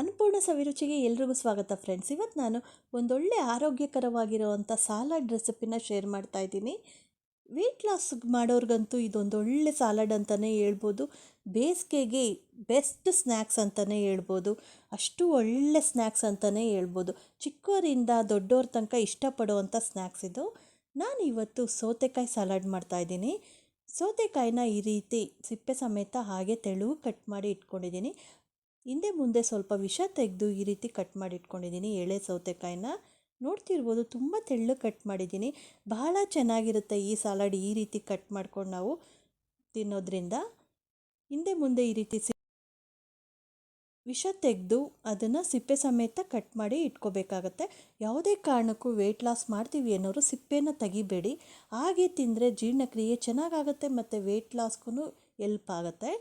ಅನ್ನಪೂರ್ಣ ಸವಿರುಚಿಗೆ ಎಲ್ರಿಗೂ ಸ್ವಾಗತ ಫ್ರೆಂಡ್ಸ್ ಇವತ್ತು ನಾನು ಒಂದೊಳ್ಳೆ ಆರೋಗ್ಯಕರವಾಗಿರುವಂಥ ಸಾಲಡ್ ರೆಸಿಪಿನ ಶೇರ್ ಮಾಡ್ತಾ ಇದ್ದೀನಿ. ವೆಯ್ಟ್ ಲಾಸ್ ಮಾಡೋರ್ಗಂತೂ ಇದೊಂದೊಳ್ಳೆ ಸಾಲಡ್ ಅಂತಲೇ ಹೇಳ್ಬೋದು. ಬೇಸಿಗೆಗೆ ಬೆಸ್ಟ್ ಸ್ನ್ಯಾಕ್ಸ್ ಅಂತಲೇ ಹೇಳ್ಬೋದು. ಅಷ್ಟು ಒಳ್ಳೆ ಸ್ನ್ಯಾಕ್ಸ್ ಅಂತಲೇ ಹೇಳ್ಬೋದು. ಚಿಕ್ಕವರಿಂದ ದೊಡ್ಡವ್ರ ತನಕ ಇಷ್ಟಪಡುವಂಥ ಸ್ನ್ಯಾಕ್ಸ್ ಇದು. ನಾನು ಇವತ್ತು ಸೌತೆಕಾಯಿ ಸಾಲಡ್ ಮಾಡ್ತಾ ಇದ್ದೀನಿ. ಸೌತೆಕಾಯಿನ ಈ ರೀತಿ ಸಿಪ್ಪೆ ಸಮೇತ ಹಾಗೆ ತೆಳು ಕಟ್ ಮಾಡಿ ಇಟ್ಕೊಂಡಿದ್ದೀನಿ. ಹಿಂದೆ ಮುಂದೆ ಸ್ವಲ್ಪ ವಿಷ ತೆಗೆದು ಈ ರೀತಿ ಕಟ್ ಮಾಡಿ ಇಟ್ಕೊಂಡಿದ್ದೀನಿ ಎಳೆ ಸೌತೆಕಾಯಿನ ನೋಡ್ತಿರ್ಬೋದು, ತುಂಬ ತೆಳ್ಳು ಕಟ್ ಮಾಡಿದ್ದೀನಿ. ಬಹಳ ಚೆನ್ನಾಗಿರುತ್ತೆ ಈ ಸಾಲಡ್ ಈ ರೀತಿ ಕಟ್ ಮಾಡ್ಕೊಂಡು ನಾವು ತಿನ್ನೋದ್ರಿಂದ. ಹಿಂದೆ ಮುಂದೆ ಈ ರೀತಿ ಸಿ ವಿಷ ತೆಗೆದು ಅದನ್ನು ಸಿಪ್ಪೆ ಸಮೇತ ಕಟ್ ಮಾಡಿ ಇಟ್ಕೋಬೇಕಾಗತ್ತೆ. ಯಾವುದೇ ಕಾರಣಕ್ಕೂ ವೆಯ್ಟ್ ಲಾಸ್ ಮಾಡ್ತೀವಿ ಅನ್ನೋರು ಸಿಪ್ಪೆನ ತೆಗಿಬೇಡಿ. ಹಾಗೆ ತಿಂದರೆ ಜೀರ್ಣಕ್ರಿಯೆ ಚೆನ್ನಾಗಾಗುತ್ತೆ ಮತ್ತು ವೆಯ್ಟ್ ಲಾಸ್ಗೂ ಎಲ್ಪ್ ಆಗುತ್ತೆ.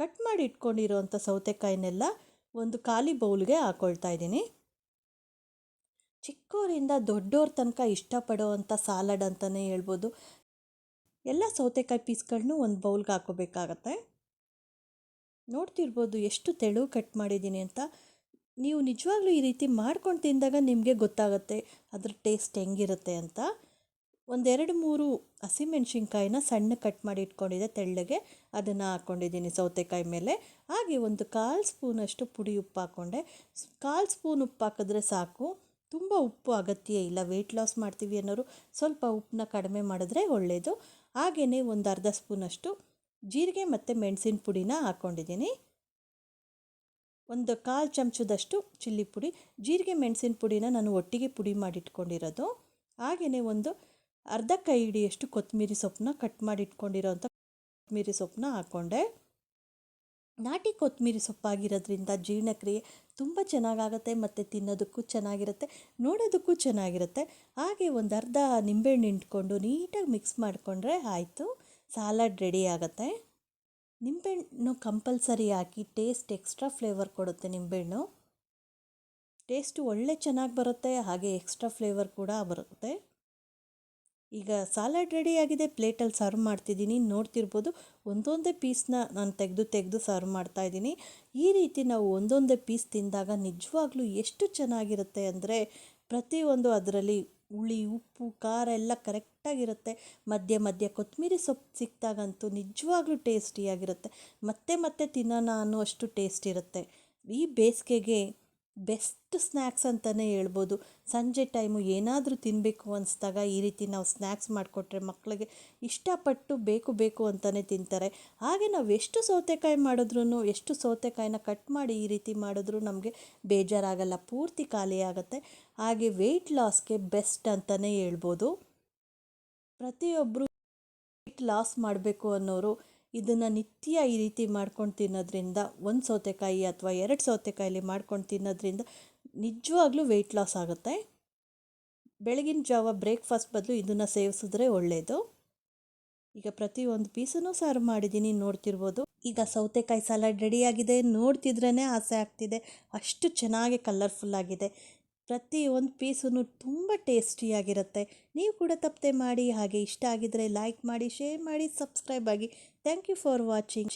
ಕಟ್ ಮಾಡಿ ಇಟ್ಕೊಂಡಿರೋವಂಥ ಸೌತೆಕಾಯಿನೆಲ್ಲ ಒಂದು ಖಾಲಿ ಬೌಲ್ಗೆ ಹಾಕೊಳ್ತಾ ಇದ್ದೀನಿ. ಚಿಕ್ಕೋರಿಂದ ದೊಡ್ಡೋರ ತನಕ ಇಷ್ಟಪಡೋವಂಥ ಸಾಲಡ್ ಅಂತಲೇ ಹೇಳ್ಬೋದು. ಎಲ್ಲ ಸೌತೆಕಾಯಿ ಪೀಸ್ಗಳನ್ನೂ ಒಂದು ಬೌಲ್ಗೆ ಹಾಕೋಬೇಕಾಗತ್ತೆ ನೋಡ್ತಿರ್ಬೋದು ಎಷ್ಟು ತೆಳು ಕಟ್ ಮಾಡಿದ್ದೀನಿ ಅಂತ. ನೀವು ನಿಜವಾಗ್ಲೂ ಈ ರೀತಿ ಮಾಡ್ಕೊಂಡು ತಿಂದಾಗ ನಿಮಗೆ ಗೊತ್ತಾಗುತ್ತೆ ಅದ್ರ ಟೇಸ್ಟ್ ಹೆಂಗಿರುತ್ತೆ ಅಂತ. ಒಂದೆರಡು ಮೂರು ಹಸಿಮೆಣ್ಸಿನ್ಕಾಯಿನ ಸಣ್ಣ ಕಟ್ ಮಾಡಿ ಇಟ್ಕೊಂಡಿದ್ದೆ ತೆಳ್ಳಗೆ. ಅದನ್ನು ಹಾಕ್ಕೊಂಡಿದ್ದೀನಿ ಸೌತೆಕಾಯಿ ಮೇಲೆ. ಹಾಗೆ ಒಂದು ಕಾಲು ಸ್ಪೂನಷ್ಟು ಪುಡಿ ಉಪ್ಪು ಹಾಕ್ಕೊಂಡೆ. ಕಾಲು ಸ್ಪೂನ್ ಉಪ್ಪು ಹಾಕಿದ್ರೆ ಸಾಕು. ತುಂಬ ಉಪ್ಪು ಅಗತ್ಯ ಇಲ್ಲ. ವೆಯ್ಟ್ ಲಾಸ್ ಮಾಡ್ತೀವಿ ಅನ್ನೋರು ಸ್ವಲ್ಪ ಉಪ್ಪನ್ನ ಕಡಿಮೆ ಮಾಡಿದ್ರೆ ಒಳ್ಳೆಯದು ಹಾಗೆಯೇ ಒಂದು ಅರ್ಧ ಸ್ಪೂನಷ್ಟು ಜೀರಿಗೆ ಮತ್ತು ಮೆಣಸಿನ ಪುಡಿನ ಹಾಕ್ಕೊಂಡಿದ್ದೀನಿ ಒಂದು ಕಾಲು ಚಮಚದಷ್ಟು ಚಿಲ್ಲಿ ಪುಡಿ. ಜೀರಿಗೆ ಮೆಣಸಿನ ಪುಡಿನ ನಾನು ಒಟ್ಟಿಗೆ ಪುಡಿ ಮಾಡಿಟ್ಕೊಂಡಿರೋದು ಹಾಗೆಯೇ ಒಂದು ಅರ್ಧ ಕೈ ಹಿಡಿಯಷ್ಟು ಕೊತ್ತಂಬರಿ ಸೊಪ್ಪನ್ನ ಕಟ್ ಮಾಡಿ ಇಟ್ಕೊಂಡಿರೋಂಥ ಕೊತ್ತಂಬರಿ ಸೊಪ್ಪನ್ನ ಹಾಕ್ಕೊಂಡೆ ನಾಟಿ ಕೊತ್ತಂಬರಿ ಸೊಪ್ಪಾಗಿರೋದ್ರಿಂದ ಜೀರ್ಣಕ್ರಿಯೆ ತುಂಬ ಚೆನ್ನಾಗಾಗುತ್ತೆ ಮತ್ತು ತಿನ್ನೋದಕ್ಕೂ ಚೆನ್ನಾಗಿರುತ್ತೆ, ನೋಡೋದಕ್ಕೂ ಚೆನ್ನಾಗಿರುತ್ತೆ. ಹಾಗೆ ಒಂದು ಅರ್ಧ ನಿಂಬೆಹಣ್ಣು ಇಟ್ಕೊಂಡು ನೀಟಾಗಿ ಮಿಕ್ಸ್ ಮಾಡಿಕೊಂಡ್ರೆ ಆಯಿತು ಸಾಲಡ್ ರೆಡಿ ಆಗುತ್ತೆ. ನಿಂಬೆಹಣ್ಣು ಕಂಪಲ್ಸರಿ ಹಾಕಿ ಟೇಸ್ಟ್ ಎಕ್ಸ್ಟ್ರಾ ಫ್ಲೇವರ್ ಕೊಡುತ್ತೆ ನಿಂಬೆಹಣ್ಣು. ಟೇಸ್ಟು ಒಳ್ಳೆ ಚೆನ್ನಾಗಿ ಬರುತ್ತೆ, ಹಾಗೆ ಎಕ್ಸ್ಟ್ರಾ ಫ್ಲೇವರ್ ಕೂಡ ಬರುತ್ತೆ. ಈಗ ಸಾಲಡ್ ರೆಡಿಯಾಗಿದೆ ಪ್ಲೇಟಲ್ಲಿ ಸರ್ವ್ ಮಾಡ್ತಿದ್ದೀನಿ. ನೋಡ್ತಿರ್ಬೋದು, ಒಂದೊಂದೇ ಪೀಸ್ನ ನಾನು ತೆಗೆದು ತೆಗೆದು ಸರ್ವ್ ಮಾಡ್ತಾ ಇದ್ದೀನಿ. ಈ ರೀತಿ ನಾವು ಒಂದೊಂದೇ ಪೀಸ್ ತಿಂದಾಗ ನಿಜವಾಗ್ಲೂ ಎಷ್ಟು ಚೆನ್ನಾಗಿರುತ್ತೆ ಅಂದರೆ ಪ್ರತಿಯೊಂದು ಅದರಲ್ಲಿ ಹುಳಿ, ಉಪ್ಪು, ಖಾರ ಎಲ್ಲ ಕರೆಕ್ಟಾಗಿರುತ್ತೆ ಮಧ್ಯೆ ಮಧ್ಯೆ ಕೊತ್ತಂಬರಿ ಸೊಪ್ಪು ಸಿಕ್ಕಿದಾಗಂತೂ ನಿಜವಾಗ್ಲೂ ಟೇಸ್ಟಿಯಾಗಿರುತ್ತೆ ಮತ್ತೆ ಮತ್ತೆ ತಿನ್ನೋಣ ಅನ್ನುವಷ್ಟು ಟೇಸ್ಟ್ ಇರುತ್ತೆ. ಈ ಬೇಸಿಗೆಗೆ ಬೆಸ್ಟ್ ಸ್ನ್ಯಾಕ್ಸ್ ಅಂತಲೇ ಹೇಳ್ಬೋದು. ಸಂಜೆ ಟೈಮು ಏನಾದರೂ ತಿನ್ನಬೇಕು ಅನಿಸ್ದಾಗ ಈ ರೀತಿ ನಾವು ಸ್ನ್ಯಾಕ್ಸ್ ಮಾಡಿಕೊಟ್ರೆ ಮಕ್ಕಳಿಗೆ ಇಷ್ಟಪಟ್ಟು ಬೇಕು ಬೇಕು ಅಂತಲೇ ತಿಂತಾರೆ. ಹಾಗೆ ನಾವು ಎಷ್ಟು ಸೌತೆಕಾಯಿ ಮಾಡಿದ್ರೂ ಎಷ್ಟು ಸೌತೆಕಾಯಿನ ಕಟ್ ಮಾಡಿ ಈ ರೀತಿ ಮಾಡಿದ್ರೂ ನಮಗೆ ಬೇಜಾರಾಗಲ್ಲ. ಪೂರ್ತಿ ಖಾಲಿ ಆಗುತ್ತೆ. ಹಾಗೆ ವೆಯ್ಟ್ ಲಾಸ್ಗೆ ಬೆಸ್ಟ್ ಅಂತಲೇ ಹೇಳ್ಬೋದು. ಪ್ರತಿಯೊಬ್ಬರು ವೆಯ್ಟ್ ಲಾಸ್ ಮಾಡಬೇಕು ಅನ್ನೋರು ಇದನ್ನು ನಿತ್ಯ ಈ ರೀತಿ ಮಾಡ್ಕೊಂಡು ತಿನ್ನೋದ್ರಿಂದ ಒಂದು ಸೌತೆಕಾಯಿ ಅಥವಾ ಎರಡು ಸೌತೆಕಾಯಲ್ಲಿ ಮಾಡ್ಕೊಂಡು ತಿನ್ನೋದ್ರಿಂದ ನಿಜವಾಗ್ಲೂ ವೆಯ್ಟ್ ಲಾಸ್ ಆಗುತ್ತೆ. ಬೆಳಗಿನ ಜಾವ ಬ್ರೇಕ್ಫಾಸ್ಟ್ ಬದಲು ಇದನ್ನು ಸೇವಿಸಿದ್ರೆ ಒಳ್ಳೆಯದು ಈಗ ಪ್ರತಿಯೊಂದು ಪೀಸನ್ನು ಸರ್ವ್ ಮಾಡಿದ್ದೀನಿ ನೋಡ್ತಿರ್ಬೋದು. ಈಗ ಸೌತೆಕಾಯಿ ಸಲಾಡ್ ರೆಡಿಯಾಗಿದೆ ನೋಡ್ತಿದ್ರೇ ಆಸೆ ಆಗ್ತಿದೆ. ಅಷ್ಟು ಚೆನ್ನಾಗಿ ಕಲರ್ಫುಲ್ ಆಗಿದೆ. ಪ್ರತಿ ಒಂದು ಪೀಸೂ ತುಂಬ ಟೇಸ್ಟಿಯಾಗಿರುತ್ತೆ. ನೀವು ಕೂಡ ತಪ್ಪದೆ ಮಾಡಿ, ಹಾಗೆ ಇಷ್ಟ ಆಗಿದ್ದರೆ ಲೈಕ್ ಮಾಡಿ ಶೇರ್ ಮಾಡಿ ಸಬ್ಸ್ಕ್ರೈಬ್ ಆಗಿ. Thank you for watching